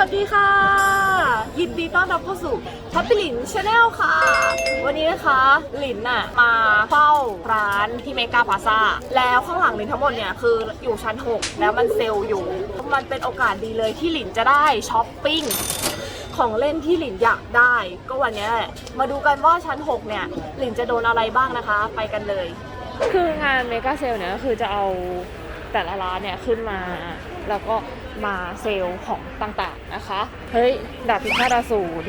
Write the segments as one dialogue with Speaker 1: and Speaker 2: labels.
Speaker 1: วัสดีค่ะ ยินดีต้อนรับเข้าสู่พับปิลินชาแนลค่ะ วันนี้นะคะหลินน่ะมาเฝ้าร้านที่เมกาพาซาแล้วข้างหลังหลินทั้งหมดเนี่ยคืออยู่ชั้น 6 แล้วมันเซลล์อยู่ มันเป็นโอกาสดีเลยที่หลินจะได้ช้อปปิ้งของเล่นที่หลินอยากได้ ก็วันนี้แหละมาดูกันว่าชั้น 6 เนี่ยหลินจะโดนอะไรบ้างนะคะ ไปกันเลย คืองานเมกาเซลเนี่ยก็คือจะเอาแต่ละร้านเนี่ยขึ้นมา แล้วก็ มาเซลล์ของต่างๆนะคะ เฮ้ย ดาบพิฆาตอสูร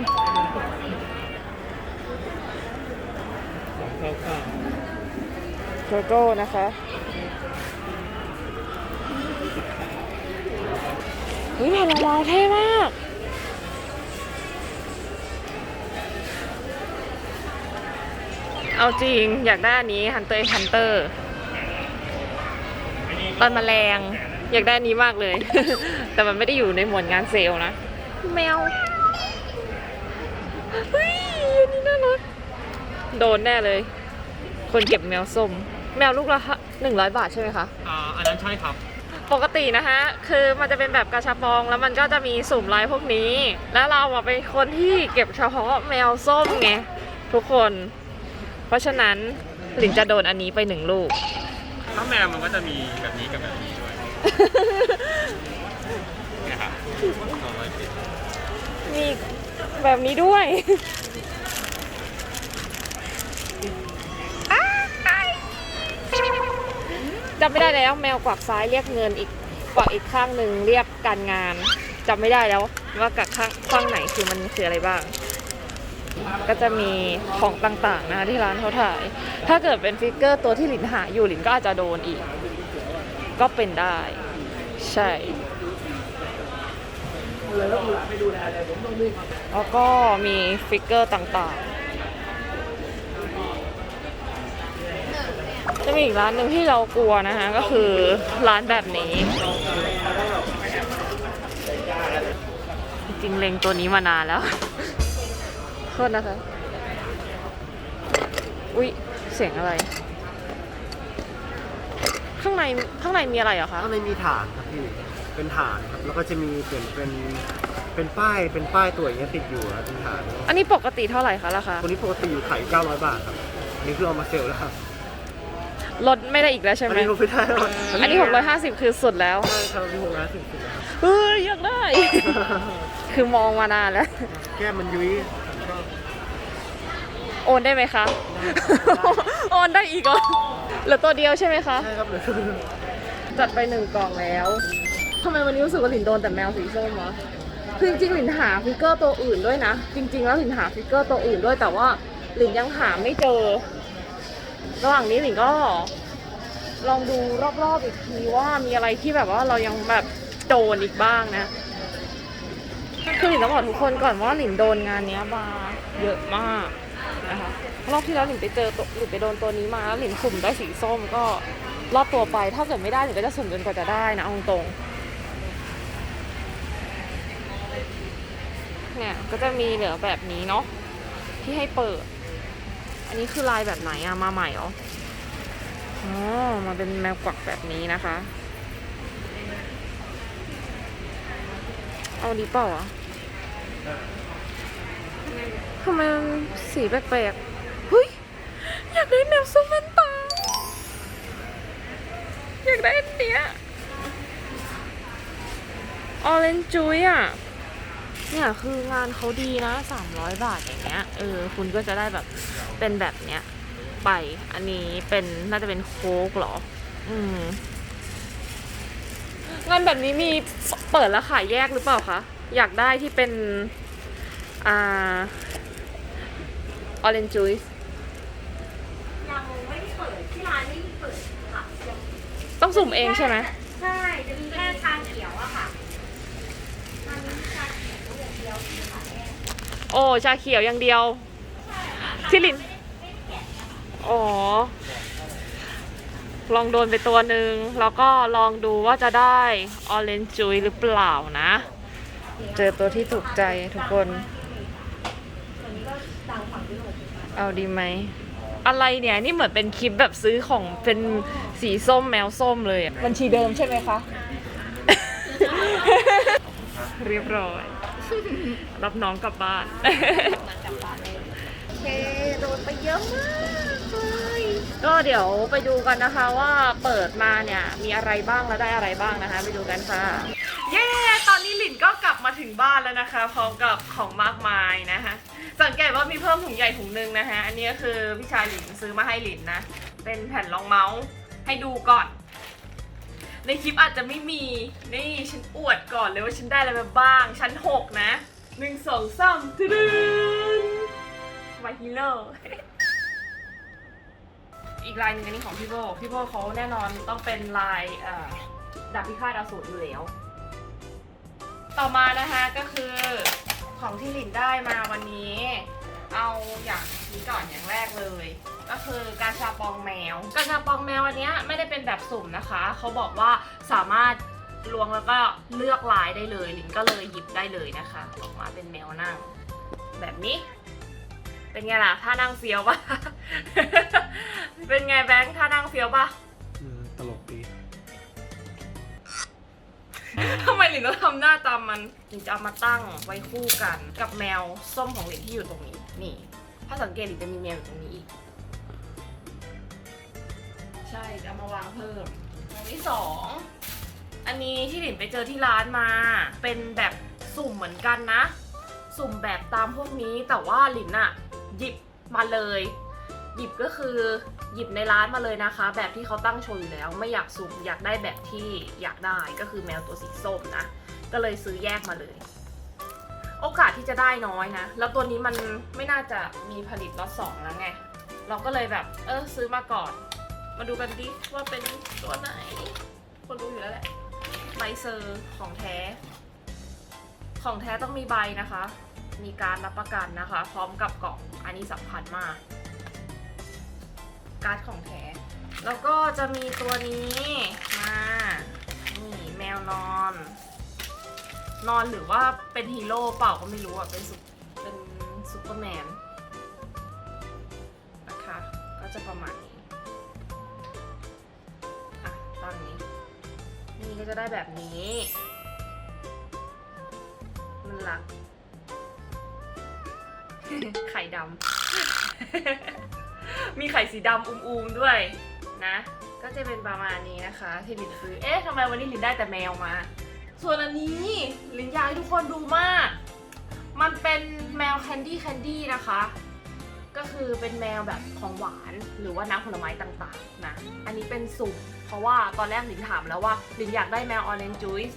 Speaker 2: เข้าข้าว
Speaker 1: โกโก้นะคะ เฮ้ยแผ่นละลายเท่มากเอาจริงอยากได้อันนี้ฮันเตอร์ฮันเตอร์ตอนแมลง อยากได้อันนี้มากเลย แต่มันไม่ได้อยู่ในหมวดงานเซลล์นะ แมวเฮ้ยอันนี้น่ารักโดนแน่เลย คนเก็บแมวส้ม แมวลูกละหนึ่งร้อยบาทใช่ไหมคะ
Speaker 2: อ่าอันนั้นใช่ครับ
Speaker 1: ปกตินะคะคือมันจะเป็นแบบกระชับปอง แล้วมันก็จะมีสุ่มลายพวกนี้ แล้วเราอะเป็นคนที่เก็บเฉพาะแมวส้มไงทุกคน เพราะฉะนั้นหลินจะโดนอันนี้ไปหนึ่งลูก
Speaker 2: ถ้าแมวมันก็จะมีแบบนี้กับแบบนี้ด้วย เนี่ยครับสองร้อยสิบ
Speaker 1: มีแบบนี้ด้วย จำไม่ได้แล้วแมวกวักซ้ายเรียกเงินอีกกวักอีกข้างหนึ่งเรียกการงานจำไม่ได้แล้วว่ากับข้างข้างไหนคือมันคืออะไรบ้าง ก็จะมีของต่างๆนะคะที่ร้านเขาถ่าย ถ้าเกิดเป็นฟิกเกอร์ตัวที่หลินหาอยู่หลินก็อาจจะโดนอีก ก็เป็นได้ ใช่แล้วก็มีฟิกเกอร์ต่างๆ จะมีอีกร้านหนึ่งที่เรากลัวนะคะก็คือร้านแบบนี้ จริงเลงตัวนี้มานานแล้วโทษนะคะ อุ๊ย เสียงอะไรางในข้างในมีอะไรเหรอคะ
Speaker 3: ข้างในมีฐานครับพี่ เป็นฐานครับ แล้วก็จะมีเป็นเป็นเป็นป้าย เป็นป้ายตัวอย่างเงี้ยติดอยู่ครับเป็นฐาน
Speaker 1: อันนี้ปกติเท่าไหร่คะราคา
Speaker 3: ตัวนี้ปกติอยู่ขาย900 บาทครับอันนี้คือเอามาเซลล์แล้วครับ
Speaker 1: ลดไม่ได้อีกแล้วใช่
Speaker 3: อัน
Speaker 1: ไหม
Speaker 3: นี้ลดไม่ได้แล้ว
Speaker 1: อันนี้ 650 คือสุดแล้ว
Speaker 3: ใช่ครับมีหกร้อยสิบสิบครับ
Speaker 1: เฮ้ยอยากได้ คือมองมานานแล้ว
Speaker 3: แก้มมันยุ้ยผมชอบ
Speaker 1: โอนได้ไหมคะ โอนได้อีกเหรอ เหลือตัวเดียวใช่ไหมคะ
Speaker 3: ใช่ครับเลย
Speaker 1: จัดไปหนึ่งกล่องแล้วทำไมวันนี้รู้สึกว่าหลินโดนแต่แมวสีส้มวะคือจริงๆหลินหาฟิกเกอร์ตัวอื่นด้วยนะ จริง ๆ แล้วหลินหาฟิกเกอร์ตัวอื่นด้วย แต่ว่าหลินยังหาไม่เจอ ระหว่างนี้หลินก็ ลองดูรอบๆอีกทีว่ามีอะไรที่แบบว่าเรายังแบบโดนอีกบ้างนะคือหลินต้องบอกทุกคนก่อนว่าหลินโดนงานเนี้ยมาเยอะมากนะคะ รอบที่แล้วหลินไปเจอตัวหลินไปโดนตัวนี้มาแล้วหลินสุ่มได้สีส้มก็รอบตัวไป ถ้าเกิดไม่ได้หลินก็จะสุ่มจนกว่าจะได้นะเอาตรงเนี่ยก็จะมีเหลือแบบนี้เนาะที่ให้เปิด อันนี้คือลายแบบไหนอะมาใหม่เหรออ๋อมาเป็นแมวกวักแบบนี้นะคะ เอาดีเปล่าอะทำไมสีแปลกๆ อยากได้แมวส้มแว่นตา อยากได้อันเนี้ยออเรนจุยอะ เนี่ยคืองานเขาดีนะ 300 บาทอย่างเงี้ย เออ คุณก็จะได้แบบเป็นแบบเนี้ยไป อันนี้เป็นน่าจะเป็นโค้กหรอ อืม งานแบบนี้มีเปิดแล้วขายแยกหรือเปล่าคะ อยากได้ที่เป็น อ่า orange juice
Speaker 4: ยังไม่ได้เปิดที่ร้านไม่มีเปิดค่ะยัง
Speaker 1: ต้องสุ่มเองใช่ไหม
Speaker 4: ใช่จะมีแค่ชาเขียวอะค่ะตอนนี้มีชาเขียวอย่างเดียวที่ขายแยก
Speaker 1: โอ้ชาเขียวอย่างเดียวที่ลินอ๋อ ลองโดนไปตัวหนึ่งแล้วก็ลองดูว่าจะได้ orange juice หรือเปล่านะ เจอตัวที่ถูกใจทุกคนเอาดีไหม อะไรเนี่ยนี่เหมือนเป็นคลิปแบบซื้อของเป็นสีส้มแมวส้มเลยอะบัญชีเดิมใช่ไหมคะ เรียบร้อย รับน้องกลับบ้านโอเคโดนไปเยอะมากเลยก็เดี๋ยวไปดูกันนะคะว่าเปิดมาเนี่ยมีอะไรบ้างและได้อะไรบ้างนะคะ ไปดูกันค่ะ เย้ตอ นี้หลินก็กลับมาถึงบ้านแล้วนะคะ พร้อมกับของมากมายนะคะสังเกตว่ามีเพิ่มถุงใหญ่ถุงหนึ่งนะคะอันนี้ก็คือพี่ชายหลินซื้อมาให้หลินนะ เป็นแผ่นรองเมาส์ให้ดูก่อน ในคลิปอาจจะไม่มีนี่ฉันอวดก่อนเลยว่าฉันได้อะไรมาบ้าง ชั้นหกนะหนึ่งสองสามตึ้นมาฮีโร่อีกลายหนึงอันนี้ของพี่โบพี่โบเขาแน่นอนต้องเป็นลายดาบพิฆาตอสูรอยู่แล้ว ต่อมานะคะก็คือของที่หลินได้มาวันนี้ เอาอย่างนี้ก่อนอย่างแรกเลย ก็คือการชาปองแมวการชาปองแมวอันเนี้ยไม่ได้เป็นแบบสุ่มนะคะ เขาบอกว่าสามารถลวงแล้วก็เลือกลายได้เลยหลินก็เลยหยิบได้เลยนะคะออกมาเป็นแมวนั่ง แบบนี้ เป็นไงล่ะท่านั่งเฟี้ยวปะเป็นไงแบงค์ท่านั่งเฟี้ยวปะ
Speaker 3: ตลกดี
Speaker 1: ทำไมหลินต้องทำหน้าตามมันหลินจะเอามาตั้งไว้คู่กันกับแมวส้มของหลินที่อยู่ตรงนี้ นี่ ถ้าสังเกตหลินจะมีแมวอยู่ตรงนี้อีก ใช่จะเอามาวางเพิ่มอันที่สอง อันนี้ที่หลินไปเจอที่ร้านมา เป็นแบบสุ่มเหมือนกันนะ สุ่มแบบตามพวกนี้แต่ว่าหลินอะหยิบมาเลย หยิบก็คือ หยิบในร้านมาเลยนะคะ แบบที่เขาตั้งโชว์อยู่แล้ว ไม่อยากสุ่มอยากได้แบบที่อยากได้ก็คือแมวตัวสีส้มนะ ก็เลยซื้อแยกมาเลย โอกาสที่จะได้น้อยนะ แล้วตัวนี้มันไม่น่าจะมีผลิตล็อตสองแล้วไง เราก็เลยแบบเออซื้อมาก่อน มาดูกันดิว่าเป็นตัวไหน คนรู้อยู่แล้วแหละใบเซอร์ของแท้ ของแท้ต้องมีใบนะคะ มีการรับประกันนะคะ พร้อมกับกล่องอันนี้สำคัญมาก การ์ดของแท้แล้วก็จะมีตัวนี้มานี่แมวนอน นอนหรือว่าเป็นฮีโร่เปล่าก็ไม่รู้อะเป็นซุปเป็นซุปเปอร์แมนนะคะก็จะประมาณนี้อะตั้งนี้นี่ก็จะได้แบบนี้มันหลักไข่ดำ มีไข่สีดำอุ้มๆด้วยนะ ก็จะเป็นประมาณนี้นะคะ ที่ลินซื้อ เอ๊ะทำไมวันนี้ลินได้แต่แมวมา ส่วนอันนี้ลินอยากให้ทุกคนดูมาก มันเป็นแมวแคนดี้แคนดี้นะคะ ก็คือเป็นแมวแบบของหวานหรือว่าน้ำผลไม้ต่างๆนะ อันนี้เป็นสุ่มเพราะว่าตอนแรกลินถามแล้วว่าลินอยากได้แมวออเรนจ์จูส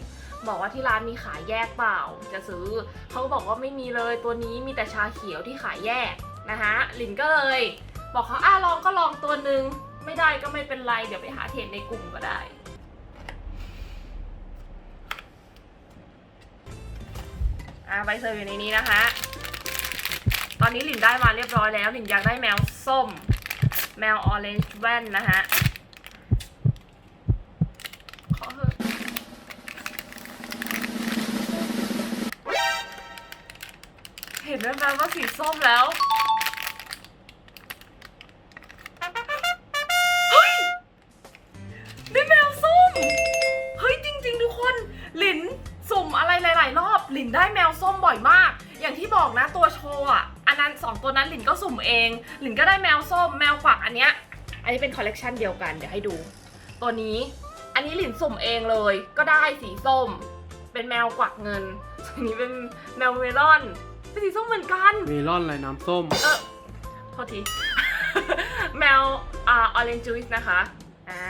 Speaker 1: บอกว่าที่ร้านมีขายแยกเปล่า จะซื้อ เขาบอกว่าไม่มีเลยตัวนี้มีแต่ชาเขียวที่ขายแยกนะคะลินก็เลย บอกเขาอะลองก็ลองตัวหนึ่งไม่ได้ก็ไม่เป็นไร เดี๋ยวไปหาเทรดในกลุ่มก็ได้ อะใบเซอร์อยู่ในนี้นะคะ ตอนนี้หลินได้มาเรียบร้อยแล้วหลินอยากได้แมวส้ม แมวออเรนจ์แว่นนะฮะขอเถอะเห็นแว๊บๆว่าสีส้มแล้ว อันนั้นสองตัวนั้นหลินก็สุ่มเอง หลินก็ได้แมวส้มแมวกวักอันเนี้ย อันนี้เป็นคอลเลกชันเดียวกันเดี๋ยวให้ดู ตัวนี้ อันนี้หลินสุ่มเองเลย ก็ได้สีส้ม เป็นแมวกวักเงินอันนี้เป็นแมวเมลอน เป็นสีส้มเหมือนกัน
Speaker 3: เมลอนอะไรน้ำส้ม
Speaker 1: เออโทษที แมวอ่าออเรนจูสนะคะ อ่า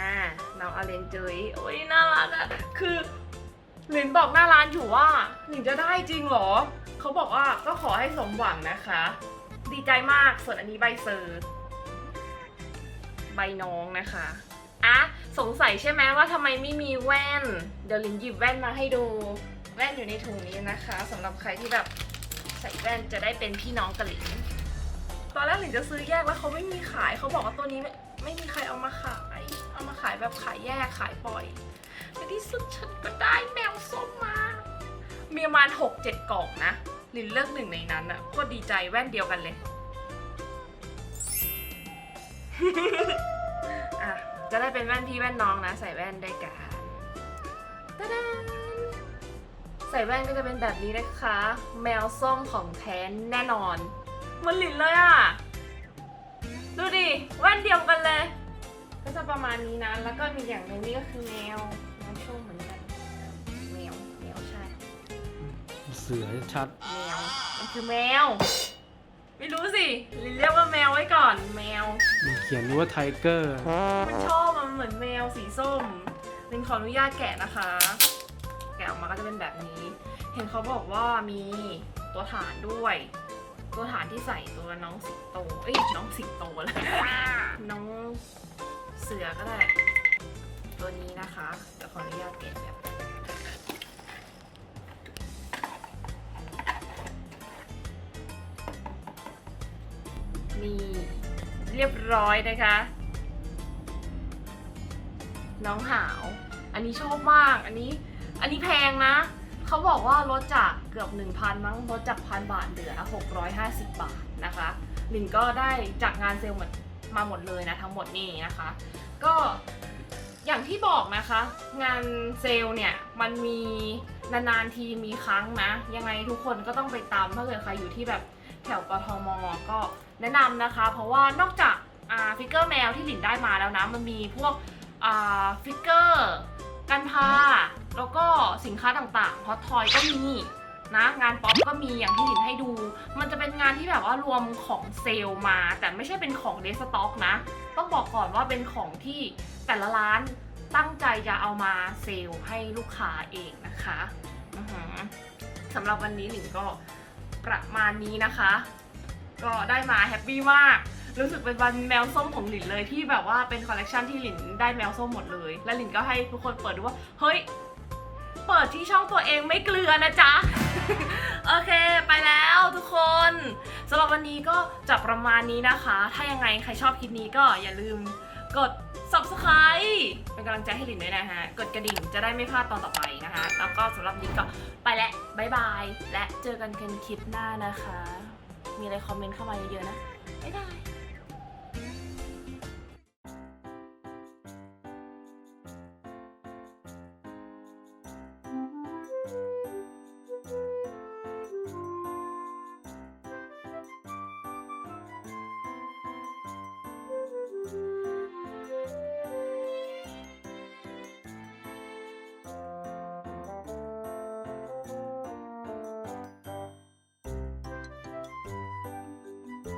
Speaker 1: แมวออเรนจูสโอ้ยน่ารักอะคือหลินบอกหน้าร้านอยู่ว่าหลินจะได้จริงเหรอ เขาบอกว่าก็ขอให้สมหวังนะคะ ดีใจมาก ส่วนอันนี้ใบเซอร์ใบน้องนะคะอะสงสัยใช่ไหมว่าทำไมไม่มีแว่น เดี๋ยวลินหยิบแว่นมาให้ดู แว่นอยู่ในถุงนี้นะคะสำหรับใครที่แบบใส่แว่นจะได้เป็นพี่น้องกับลินตอนแรกลินจะซื้อแยกแล้วเขาไม่มีขายเขาบอกว่าตัวนี้ไม่ไม่มีใครเอามาขาย เอามาขายแบบขายแยกขายปล่อยในที่สุดฉันก็ได้แมวส้มมามีประมาณ6 7กล่องนะ ลินเลือกหนึ่งในนั้นอะโคตรดีใจแว่นเดียวกันเลย อะ จะได้เป็นแว่นพี่แว่นน้องนะ ใส่แว่นได้กันตะดาใส่แว่นก็จะเป็นแบบนี้นะคะ แมวส้มของแท้แน่นอนเหมันหลินเลยอะ ดูดิ แว่นเดียวกันเลย ก็จะประมาณนี้นะ แล้วก็มีอย่างหนึงนี่ก็คือแมวแมวส้ม
Speaker 3: สือชัด
Speaker 1: แมว มันคือแมว ไม่รู้สิลินเรียกว่าแมวไว้ก่อน แมว
Speaker 3: มันเขียนว่าไทเกอร์
Speaker 1: มันชอบมันเหมือนแมวสีส้มลินขออนุญาตแกะนะคะ แกะออกมาก็จะเป็นแบบนี้ เห็นเขาบอกว่ามีตัวฐานด้วย ตัวฐานที่ใส่ตัวน้องสิงโต เอ้ยน้องสิงโตเลยน้องเสือก็ได้ ตัวนี้นะคะเดี๋ยวขออนุญาตแกะแบบ นี่เรียบร้อยนะคะ น้องหาว อันนี้ชอบมาก อันนี้ อันนี้แพงนะ เขาบอกว่าลดจากเกือบ 1,000 มั้งลดจากพันบาทเหลือ 650 บาทนะคะ ลินก็ได้จากงานเซลล์หมดมาหมดเลยนะ ทั้งหมดนี่นะคะ ก็อย่างที่บอกนะคะ งานเซลล์เนี่ย มันมีนานๆทีมีครั้งนะ ยังไงทุกคนก็ต้องไปตามถ้าเกิดใครอยู่ที่แบบ ถวกทมก็แนะนำนะคะ เพราะว่านอกจากฟิกเกอร์แมวที่หลินได้มาแล้วนะ มันมีพวกฟิกเกอร์กันพา แล้วก็สินค้าต่างๆฮอตทอยก็มีนะงานป๊อปก็มีอย่างที่หลินให้ดู มันจะเป็นงานที่แบบว่ารวมของเซลล์มา แต่ไม่ใช่เป็นของเดสต็อกนะ ต้องบอกก่อนว่าเป็นของที่แต่ละร้านตั้งใจจะเอามาเซลล์ให้ลูกค้าเองนะคะสำหรับวันนี้หลินก็ ประมาณนี้นะคะ ก็ได้มาแฮปปี้มาก รู้สึกเป็นวันแมวส้มของหลินเลยที่แบบว่าเป็นคอลเลกชันที่หลินได้แมวส้มหมดเลย และหลินก็ให้ทุกคนเปิดดูว่า เฮ้ย เปิดที่ช่องตัวเองไม่เกลือนะจ๊ะ โอเคไปแล้วทุกคนสำหรับวันนี้ก็จะประมาณนี้นะคะ ถ้ายังไงใครชอบคลิปนี้ก็อย่าลืมกด subscribe เป็นกำลังใจให้ลินด้วยนะฮะ กดกระดิ่งจะได้ไม่พลาดตอนต่อไปนะคะ แล้วก็สำหรับวันนี้ก็ไปแล้วบายบาย และเจอกันกันคลิปหน้านะคะ มีอะไรคอมเมนต์เข้ามาเยอะๆนะบ๊ายบาย